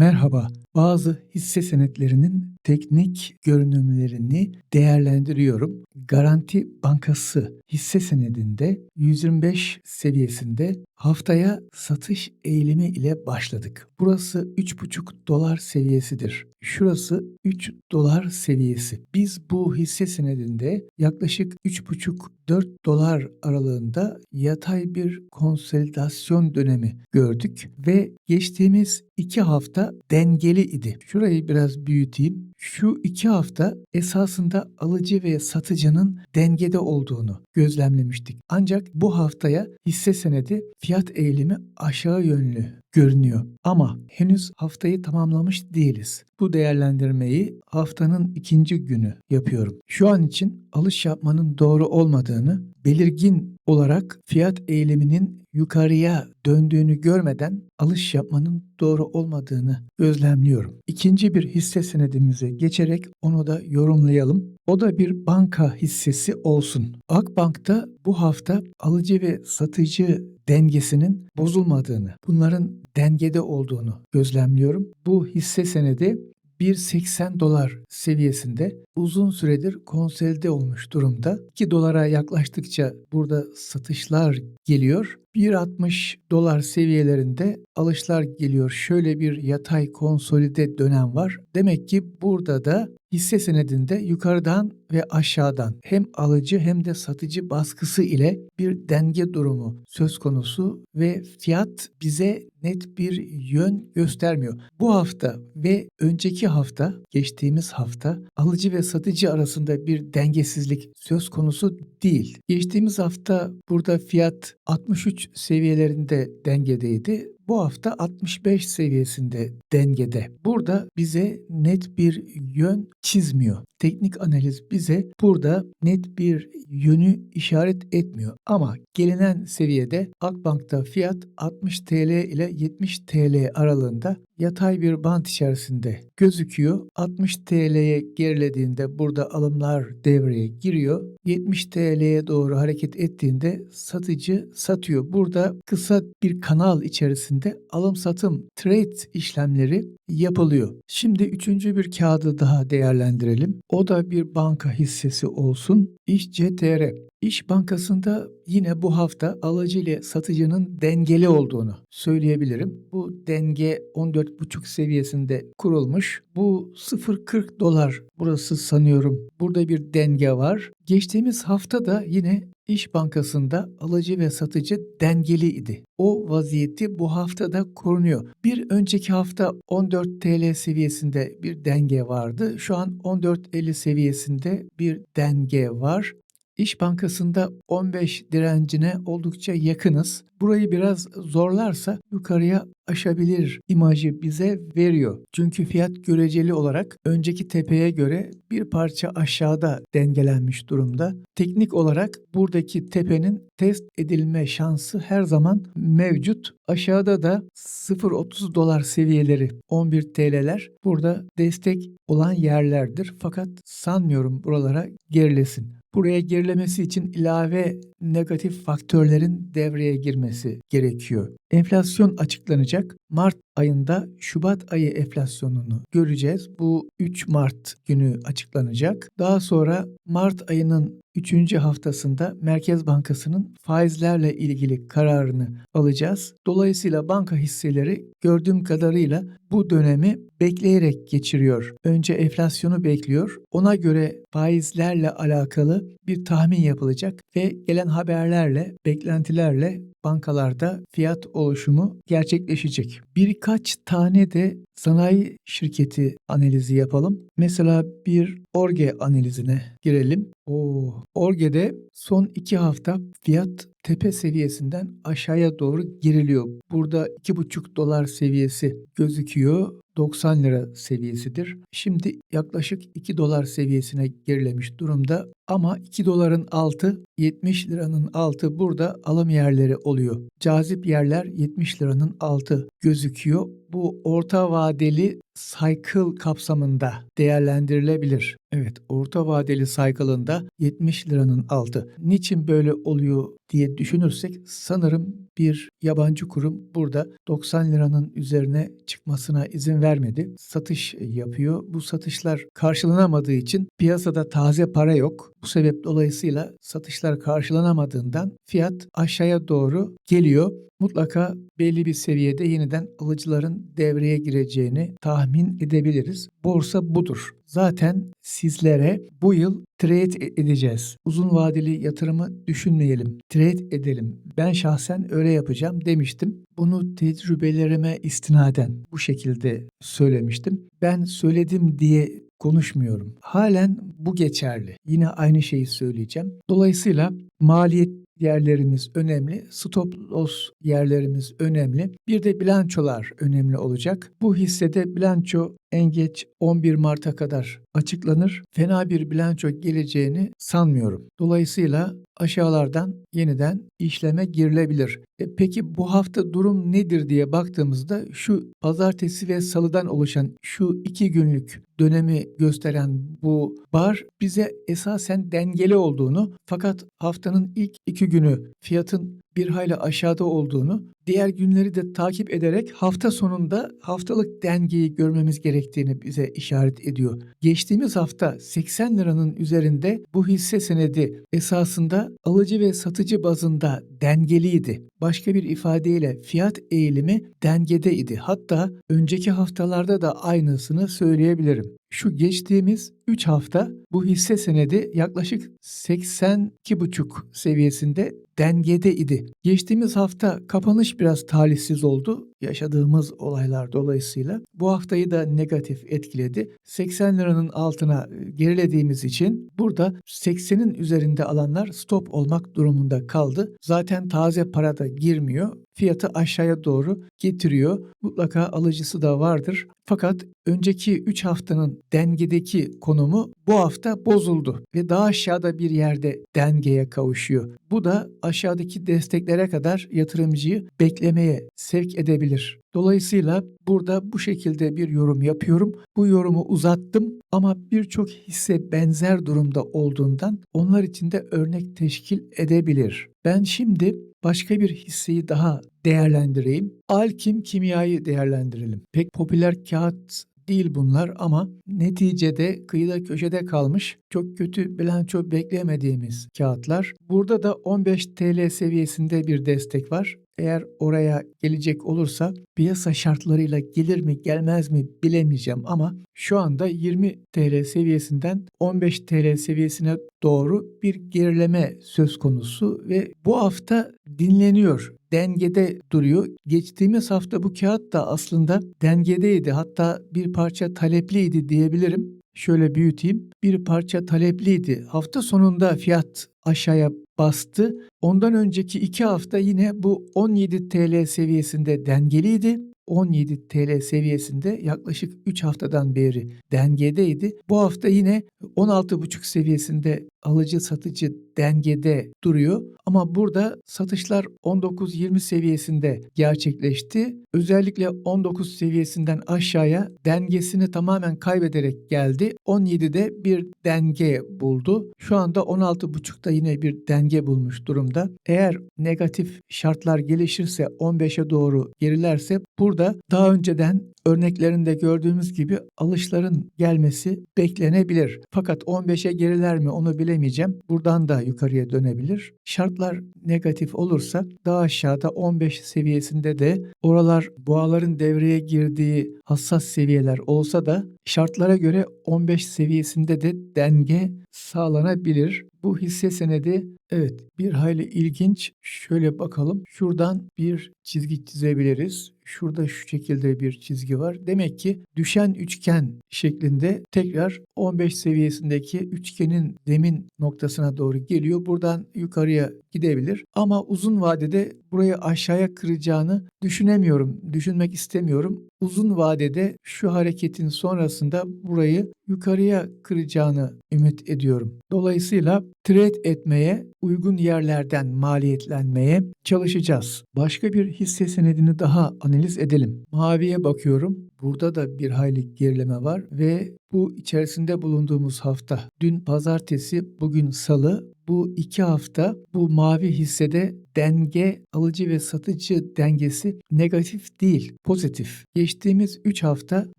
Merhaba. Bazı hisse senetlerinin teknik görünümlerini değerlendiriyorum. Garanti Bankası hisse senedinde 125 seviyesinde haftaya satış eğilimi ile başladık. Burası 3,5 dolar seviyesidir. Şurası 3 dolar seviyesi. Biz bu hisse senedinde yaklaşık 3,5-4 dolar aralığında yatay bir konsolidasyon dönemi gördük ve geçtiğimiz iki hafta dengeli idi. Şurayı biraz büyüteyim. Şu iki hafta esasında alıcı ve satıcının dengede olduğunu gözlemlemiştik. Ancak bu haftaya hisse senedi fiyat eğilimi aşağı yönlü görünüyor. Ama henüz haftayı tamamlamış değiliz. Bu değerlendirmeyi haftanın ikinci günü yapıyorum. Şu an için alış yapmanın doğru olmadığını belirgin olarak fiyat eğiliminin yukarıya döndüğünü görmeden alış yapmanın doğru olmadığını gözlemliyorum. İkinci bir hisse senedimize geçerek onu da yorumlayalım. O da bir banka hissesi olsun. Akbank'ta bu hafta alıcı ve satıcı dengesinin bozulmadığını, bunların dengede olduğunu gözlemliyorum. Bu hisse senedi 1.80 dolar seviyesinde uzun süredir konsolide olmuş durumda. 2 dolara yaklaştıkça burada satışlar geliyor. 1.60 dolar seviyelerinde alışlar geliyor. Şöyle bir yatay konsolide dönem var. Demek ki burada da hisse senedinde yukarıdan ve aşağıdan hem alıcı hem de satıcı baskısı ile bir denge durumu söz konusu ve fiyat bize net bir yön göstermiyor. Bu hafta ve önceki hafta, geçtiğimiz hafta alıcı ve satıcı arasında bir dengesizlik söz konusu değil. Geçtiğimiz hafta burada fiyat 63 seviyelerinde dengedeydi. Bu hafta 65 seviyesinde dengede. Burada bize net bir yön çizmiyor. Teknik analiz bize burada net bir yönü işaret etmiyor. Ama gelinen seviyede Akbank'ta fiyat 60 TL ile 70 TL aralığında yatay bir bant içerisinde gözüküyor. 60 TL'ye gerilediğinde burada alımlar devreye giriyor. 70 TL'ye doğru hareket ettiğinde satıcı satıyor. Burada kısa bir kanal içerisinde alım satım trade işlemleri yapılıyor. Şimdi üçüncü bir kağıdı daha değerlendirelim. O da bir banka hissesi olsun. İş CTR. İş Bankası'nda yine bu hafta alıcı ile satıcının dengeli olduğunu söyleyebilirim. Bu denge 14,5 seviyesinde kurulmuş. Bu 0.40 dolar burası sanıyorum. Burada bir denge var. Geçtiğimiz hafta da yine İş Bankası'nda alıcı ve satıcı dengeli idi. O vaziyeti bu haftada korunuyor. Bir önceki hafta 14 TL seviyesinde bir denge vardı. Şu an 14.50 seviyesinde bir denge var. İş Bankası'nda 15 direncine oldukça yakınız. Burayı biraz zorlarsa yukarıya aşabilir imajı bize veriyor. Çünkü fiyat göreceli olarak önceki tepeye göre bir parça aşağıda dengelenmiş durumda. Teknik olarak buradaki tepenin test edilme şansı her zaman mevcut. Aşağıda da 0.30 dolar seviyeleri 11 TL'ler burada destek olan yerlerdir. Fakat sanmıyorum buralara gerilesin. Buraya gerilemesi için ilave negatif faktörlerin devreye girmesi gerekiyor. Enflasyon açıklanacak. Mart ayında Şubat ayı enflasyonunu göreceğiz. Bu 3 Mart günü açıklanacak. Daha sonra Mart ayının 3. haftasında Merkez Bankası'nın faizlerle ilgili kararını alacağız. Dolayısıyla banka hisseleri gördüğüm kadarıyla bu dönemi bekleyerek geçiriyor. Önce enflasyonu bekliyor. Ona göre faizlerle alakalı bir tahmin yapılacak ve gelen haberlerle, beklentilerle bankalarda fiyat oluşumu gerçekleşecek. Birkaç tane de sanayi şirketi analizi yapalım. Mesela bir Orge analizine girelim. O Orge'de son iki hafta fiyat tepe seviyesinden aşağıya doğru geriliyor. Burada 2,5 dolar seviyesi gözüküyor. 90 lira seviyesidir. Şimdi yaklaşık 2 dolar seviyesine gerilemiş durumda ama 2 doların altı 70 liranın altı burada alım yerleri oluyor. Cazip yerler 70 liranın altı gözüküyor. Bu orta vadeli cycle kapsamında değerlendirilebilir. Evet, orta vadeli cycle'ında 70 liranın altı. Niçin böyle oluyor diye düşünürsek sanırım bir yabancı kurum burada 90 liranın üzerine çıkmasına izin vermedi. Satış yapıyor. Bu satışlar karşılanamadığı için piyasada taze para yok. Bu sebep dolayısıyla satışlar karşılanamadığından fiyat aşağıya doğru geliyor. Mutlaka belli bir seviyede yeniden alıcıların devreye gireceğini tahmin edebiliriz. Borsa budur. Zaten sizlere bu yıl trade e- edeceğiz. Uzun vadeli yatırımı düşünmeyelim. Trade edelim. Ben şahsen öyle yapacağım demiştim. Bunu tecrübelerime istinaden bu şekilde söylemiştim. Ben söyledim diye konuşmuyorum. Halen bu geçerli. Yine aynı şeyi söyleyeceğim. Dolayısıyla maliyet yerlerimiz önemli. Stop loss yerlerimiz önemli. Bir de bilançolar önemli olacak. Bu hissede bilanço en geç 11 Mart'a kadar açıklanır. Fena bir bilanço geleceğini sanmıyorum. Dolayısıyla aşağılardan yeniden işleme girilebilir. E peki bu hafta durum nedir diye baktığımızda şu pazartesi ve salıdan oluşan şu iki günlük dönemi gösteren bu bar bize esasen dengeli olduğunu fakat haftanın ilk iki günü fiyatın bir hayli aşağıda olduğunu, diğer günleri de takip ederek hafta sonunda haftalık dengeyi görmemiz gerektiğini bize işaret ediyor. Geçtiğimiz hafta 80 liranın üzerinde bu hisse senedi esasında alıcı ve satıcı bazında dengeliydi. Başka bir ifadeyle fiyat eğilimi dengedeydi. Hatta önceki haftalarda da aynısını söyleyebilirim. Şu geçtiğimiz 3 hafta bu hisse senedi yaklaşık 82,5 seviyesinde dengede idi. Geçtiğimiz hafta kapanış biraz talihsiz oldu yaşadığımız olaylar dolayısıyla. Bu haftayı da negatif etkiledi. 80 liranın altına e, gerilediğimiz için burada 80'in üzerinde alanlar stop olmak durumunda kaldı. Zaten taze para da girmiyor. Fiyatı aşağıya doğru getiriyor. Mutlaka alıcısı da vardır. Fakat önceki 3 haftanın dengedeki konumu bu hafta bozuldu ve daha aşağıda bir yerde dengeye kavuşuyor. Bu da aşağıdaki desteklere kadar yatırımcıyı beklemeye sevk edebilir. Dolayısıyla burada bu şekilde bir yorum yapıyorum. Bu yorumu uzattım ama birçok hisse benzer durumda olduğundan onlar için de örnek teşkil edebilir. Ben şimdi başka bir hisseyi daha değerlendireyim. Alkim kimyayı değerlendirelim. Pek popüler kağıt değil bunlar ama neticede kıyıda köşede kalmış çok kötü bilanço beklemediğimiz kağıtlar. Burada da 15 TL seviyesinde bir destek var. Eğer oraya gelecek olursa piyasa şartlarıyla gelir mi gelmez mi bilemeyeceğim ama şu anda 20 TL seviyesinden 15 TL seviyesine doğru bir gerileme söz konusu ve bu hafta dinleniyor dengede duruyor. Geçtiğimiz hafta bu kağıt da aslında dengedeydi. Hatta bir parça talepliydi diyebilirim. Şöyle büyüteyim. Bir parça talepliydi. Hafta sonunda fiyat aşağıya bastı. Ondan önceki iki hafta yine bu 17 TL seviyesinde dengeliydi. 17 TL seviyesinde yaklaşık 3 haftadan beri dengedeydi. Bu hafta yine 16,5 seviyesinde alıcı satıcı dengede duruyor ama burada satışlar 19-20 seviyesinde gerçekleşti. Özellikle 19 seviyesinden aşağıya dengesini tamamen kaybederek geldi. 17'de bir denge buldu. Şu anda 16.5'ta yine bir denge bulmuş durumda. Eğer negatif şartlar gelişirse 15'e doğru gerilerse burada daha önceden örneklerinde gördüğümüz gibi alışların gelmesi beklenebilir. Fakat 15'e geriler mi onu bilemeyeceğim. Buradan da yukarıya dönebilir. Şartlar negatif olursa daha aşağıda 15 seviyesinde de oralar boğaların devreye girdiği hassas seviyeler olsa da şartlara göre 15 seviyesinde de denge sağlanabilir. Bu hisse senedi evet bir hayli ilginç. Şöyle bakalım. Şuradan bir çizgi çizebiliriz. Şurada şu şekilde bir çizgi var. Demek ki düşen üçgen şeklinde tekrar 15 seviyesindeki üçgenin zemin noktasına doğru geliyor. Buradan yukarıya gidebilir. Ama uzun vadede burayı aşağıya kıracağını düşünemiyorum. Düşünmek istemiyorum. Uzun vadede şu hareketin sonrasında burayı yukarıya kıracağını ümit ediyorum. Dolayısıyla trade etmeye uygun yerlerden maliyetlenmeye çalışacağız. Başka bir hisse senedini daha analiz edelim. Maviye bakıyorum. Burada da bir hayli gerileme var ve bu içerisinde bulunduğumuz hafta dün pazartesi, bugün salı bu iki hafta bu mavi hissede denge alıcı ve satıcı dengesi negatif değil pozitif. Geçtiğimiz 3 hafta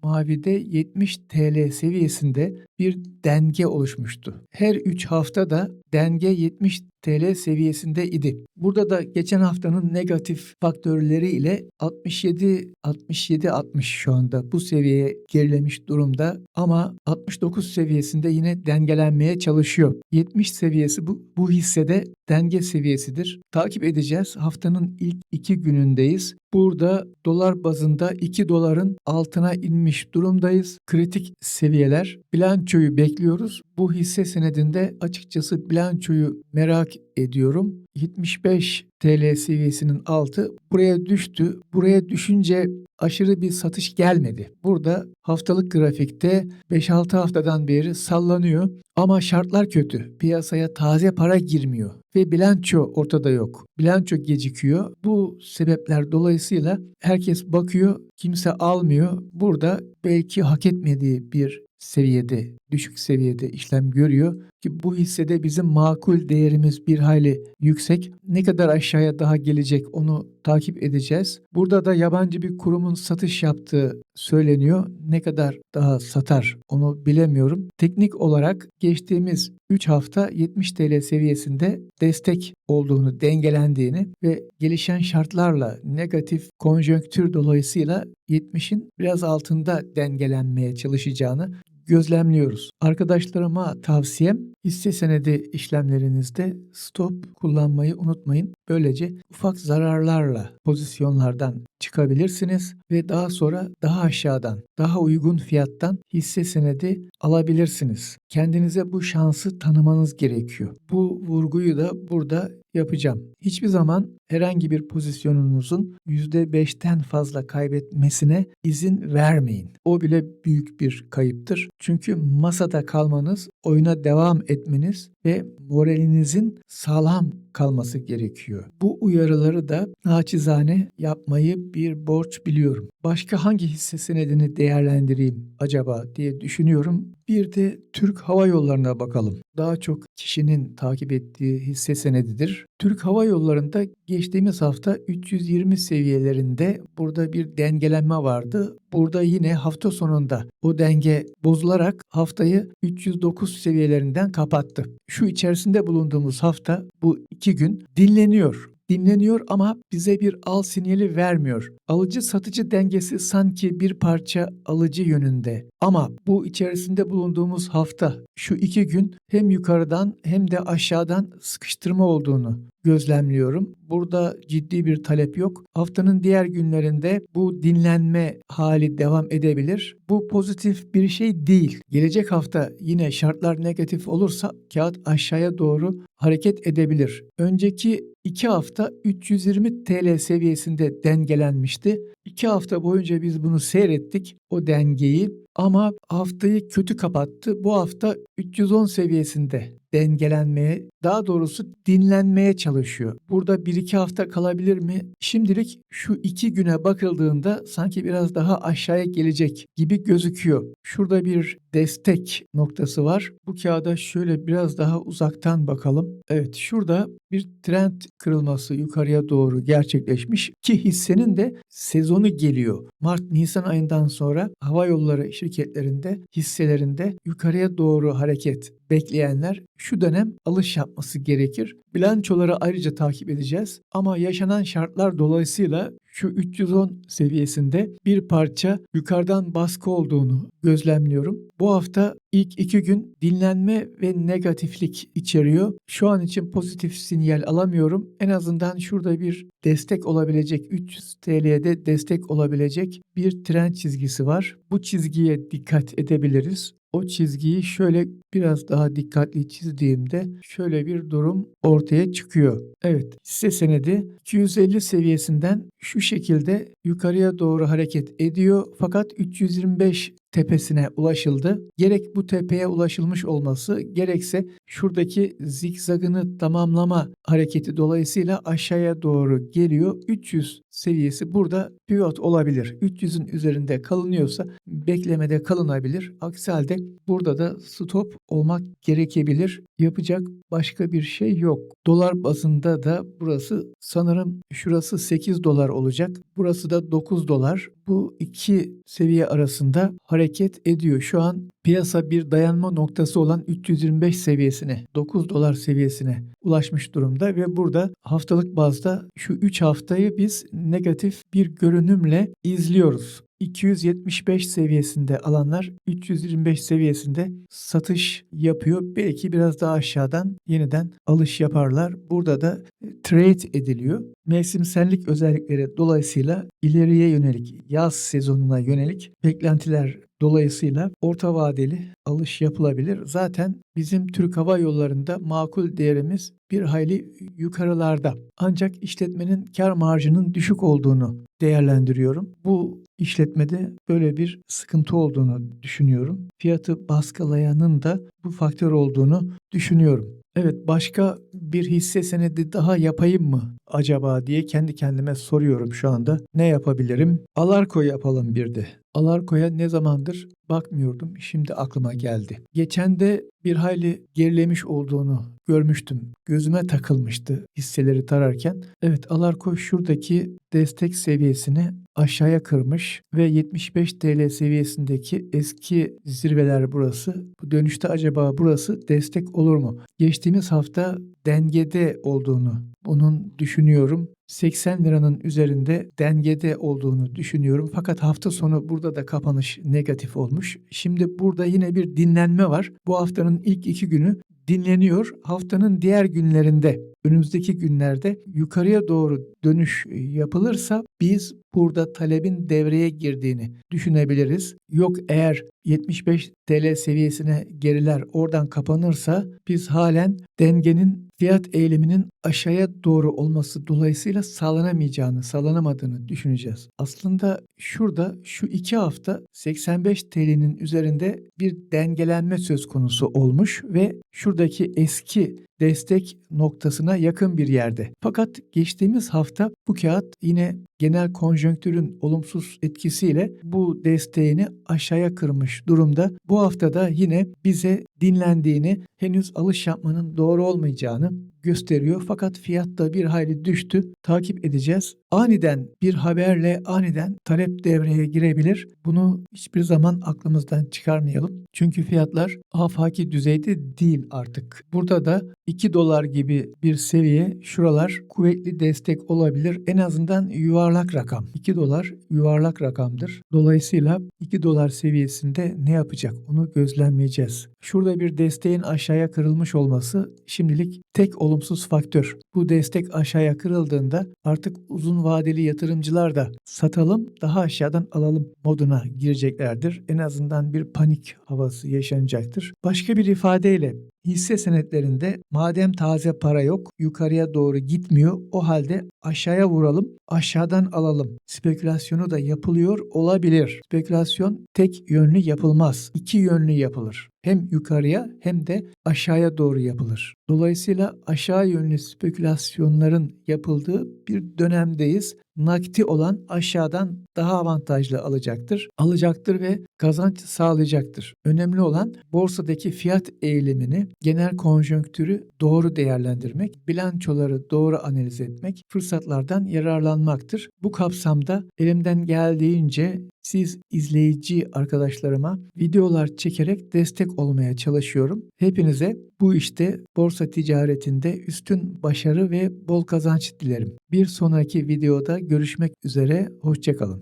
mavide 70 TL seviyesinde bir denge oluşmuştu. Her 3 haftada denge 70 TL seviyesinde idi. Burada da geçen haftanın negatif faktörleri ile 67 67 60 şu anda bu seviyeye gerilemiş durumda ama 69 seviyesinde yine dengelenmeye çalışıyor. 70 seviyesi bu bu hissede denge seviyesidir. Takip edeceğiz. Haftanın ilk iki günündeyiz. Burada dolar bazında 2 doların altına inmiş durumdayız. Kritik seviyeler. Bilançoyu bekliyoruz. Bu hisse senedinde açıkçası bilançoyu merak ediyorum. 75 TL seviyesinin altı buraya düştü. Buraya düşünce aşırı bir satış gelmedi. Burada haftalık grafikte 5-6 haftadan beri sallanıyor ama şartlar kötü. Piyasaya taze para girmiyor ve bilanço ortada yok. Bilanço gecikiyor. Bu sebepler dolayısıyla herkes bakıyor, kimse almıyor. Burada belki hak etmediği bir seviyede, düşük seviyede işlem görüyor ki bu hissede bizim makul değerimiz bir hayli yüksek. Ne kadar aşağıya daha gelecek onu takip edeceğiz. Burada da yabancı bir kurumun satış yaptığı söyleniyor. Ne kadar daha satar onu bilemiyorum. Teknik olarak geçtiğimiz 3 hafta 70 TL seviyesinde destek olduğunu, dengelendiğini ve gelişen şartlarla negatif konjonktür dolayısıyla 70'in biraz altında dengelenmeye çalışacağını gözlemliyoruz. Arkadaşlarıma tavsiyem hisse senedi işlemlerinizde stop kullanmayı unutmayın. Böylece ufak zararlarla pozisyonlardan çıkabilirsiniz ve daha sonra daha aşağıdan, daha uygun fiyattan hisse senedi alabilirsiniz. Kendinize bu şansı tanımanız gerekiyor. Bu vurguyu da burada yapacağım. Hiçbir zaman herhangi bir pozisyonunuzun %5'ten fazla kaybetmesine izin vermeyin. O bile büyük bir kayıptır. Çünkü masada kalmanız, oyuna devam etmeniz ve moralinizin sağlam kalması gerekiyor. Bu uyarıları da naçizane yapmayı bir borç biliyorum. Başka hangi hisse senedini değerlendireyim acaba diye düşünüyorum. Bir de Türk Hava Yolları'na bakalım. Daha çok kişinin takip ettiği hisse senedidir. Türk Hava Yolları'nda geçtiğimiz hafta 320 seviyelerinde burada bir dengelenme vardı. Burada yine hafta sonunda o denge bozularak haftayı 309 seviyelerinden kapattı. Şu içerisinde bulunduğumuz hafta bu iki gün dinleniyor dinleniyor ama bize bir al sinyali vermiyor. Alıcı satıcı dengesi sanki bir parça alıcı yönünde. Ama bu içerisinde bulunduğumuz hafta şu iki gün hem yukarıdan hem de aşağıdan sıkıştırma olduğunu gözlemliyorum. Burada ciddi bir talep yok. Haftanın diğer günlerinde bu dinlenme hali devam edebilir. Bu pozitif bir şey değil. Gelecek hafta yine şartlar negatif olursa kağıt aşağıya doğru hareket edebilir. Önceki 2 hafta 320 TL seviyesinde dengelenmişti. 2 hafta boyunca biz bunu seyrettik o dengeyi ama haftayı kötü kapattı. Bu hafta 310 seviyesinde dengelenmeye, daha doğrusu dinlenmeye çalışıyor. Burada bir iki hafta kalabilir mi? Şimdilik şu iki güne bakıldığında sanki biraz daha aşağıya gelecek gibi gözüküyor. Şurada bir destek noktası var. Bu kağıda şöyle biraz daha uzaktan bakalım. Evet şurada bir trend kırılması yukarıya doğru gerçekleşmiş ki hissenin de sezonu geliyor. Mart-Nisan ayından sonra hava yolları şirketlerinde hisselerinde yukarıya doğru hareket bekleyenler şu dönem alış yapması gerekir. Bilançoları ayrıca takip edeceğiz ama yaşanan şartlar dolayısıyla şu 310 seviyesinde bir parça yukarıdan baskı olduğunu gözlemliyorum. Bu hafta ilk iki gün dinlenme ve negatiflik içeriyor. Şu an için pozitif sinyal alamıyorum. En azından şurada bir destek olabilecek 300 TL'de destek olabilecek bir trend çizgisi var. Bu çizgiye dikkat edebiliriz o çizgiyi şöyle biraz daha dikkatli çizdiğimde şöyle bir durum ortaya çıkıyor. Evet hisse senedi 250 seviyesinden şu şekilde yukarıya doğru hareket ediyor fakat 325 tepesine ulaşıldı. Gerek bu tepeye ulaşılmış olması gerekse şuradaki zigzagını tamamlama hareketi dolayısıyla aşağıya doğru geliyor. 300 seviyesi burada pivot olabilir. 300'ün üzerinde kalınıyorsa beklemede kalınabilir. Aksi halde burada da stop olmak gerekebilir. Yapacak başka bir şey yok. Dolar bazında da burası sanırım şurası 8 dolar olacak. Burası da 9 dolar. Bu iki seviye arasında hareket ediyor. Şu an piyasa bir dayanma noktası olan 325 seviyesine, 9 dolar seviyesine ulaşmış durumda ve burada haftalık bazda şu 3 haftayı biz negatif bir görünümle izliyoruz. 275 seviyesinde alanlar 325 seviyesinde satış yapıyor. Belki biraz daha aşağıdan yeniden alış yaparlar. Burada da e, trade ediliyor. Mevsimsellik özellikleri dolayısıyla ileriye yönelik yaz sezonuna yönelik beklentiler Dolayısıyla orta vadeli alış yapılabilir. Zaten bizim Türk Hava Yolları'nda makul değerimiz bir hayli yukarılarda. Ancak işletmenin kar marjının düşük olduğunu değerlendiriyorum. Bu işletmede böyle bir sıkıntı olduğunu düşünüyorum. Fiyatı baskılayanın da bu faktör olduğunu düşünüyorum. Evet başka bir hisse senedi daha yapayım mı acaba diye kendi kendime soruyorum şu anda. Ne yapabilirim? Alarko yapalım bir de. Alarko'ya ne zamandır bakmıyordum. Şimdi aklıma geldi. Geçen de bir hayli gerilemiş olduğunu görmüştüm. Gözüme takılmıştı hisseleri tararken. Evet Alarko şuradaki destek seviyesini aşağıya kırmış ve 75 TL seviyesindeki eski zirveler burası. Bu dönüşte acaba burası destek olur mu? Geçtiğimiz hafta dengede olduğunu bunun düşünüyorum. 80 liranın üzerinde dengede olduğunu düşünüyorum. Fakat hafta sonu burada da kapanış negatif olmuş. Şimdi burada yine bir dinlenme var. Bu haftanın ilk iki günü dinleniyor. Haftanın diğer günlerinde, önümüzdeki günlerde yukarıya doğru dönüş yapılırsa biz burada talebin devreye girdiğini düşünebiliriz. Yok eğer 75 TL seviyesine geriler oradan kapanırsa biz halen dengenin fiyat eğiliminin aşağıya doğru olması dolayısıyla sağlanamayacağını, sağlanamadığını düşüneceğiz. Aslında şurada şu iki hafta 85 TL'nin üzerinde bir dengelenme söz konusu olmuş ve şuradaki eski destek noktasına yakın bir yerde. Fakat geçtiğimiz hafta bu kağıt yine genel konjonktürün olumsuz etkisiyle bu desteğini aşağıya kırmış durumda. Bu haftada yine bize dinlendiğini, henüz alış yapmanın doğru olmayacağını gösteriyor. Fakat fiyat da bir hayli düştü. Takip edeceğiz. Aniden bir haberle aniden talep devreye girebilir. Bunu hiçbir zaman aklımızdan çıkarmayalım. Çünkü fiyatlar afaki düzeyde değil artık. Burada da 2 dolar gibi bir seviye şuralar kuvvetli destek olabilir. En azından yuvarlak rakam. 2 dolar yuvarlak rakamdır. Dolayısıyla 2 dolar seviyesinde ne yapacak onu gözlemleyeceğiz. Şurada bir desteğin aşağıya kırılmış olması şimdilik tek olumsuz faktör. Bu destek aşağıya kırıldığında artık uzun vadeli yatırımcılar da satalım daha aşağıdan alalım moduna gireceklerdir. En azından bir panik havası yaşanacaktır. Başka bir ifadeyle hisse senetlerinde madem taze para yok yukarıya doğru gitmiyor o halde aşağıya vuralım aşağıdan alalım. Spekülasyonu da yapılıyor olabilir. Spekülasyon tek yönlü yapılmaz. iki yönlü yapılır. Hem yukarıya hem de aşağıya doğru yapılır. Dolayısıyla aşağı yönlü spekülasyonların yapıldığı bir dönemdeyiz. Nakti olan aşağıdan daha avantajlı alacaktır. Alacaktır ve kazanç sağlayacaktır. Önemli olan borsadaki fiyat eğilimini, genel konjonktürü doğru değerlendirmek, bilançoları doğru analiz etmek, fırsatlardan yararlanmaktır. Bu kapsamda elimden geldiğince siz izleyici arkadaşlarıma videolar çekerek destek olmaya çalışıyorum. Hepinize bu işte borsa ticaretinde üstün başarı ve bol kazanç dilerim. Bir sonraki videoda görüşmek üzere, hoşçakalın.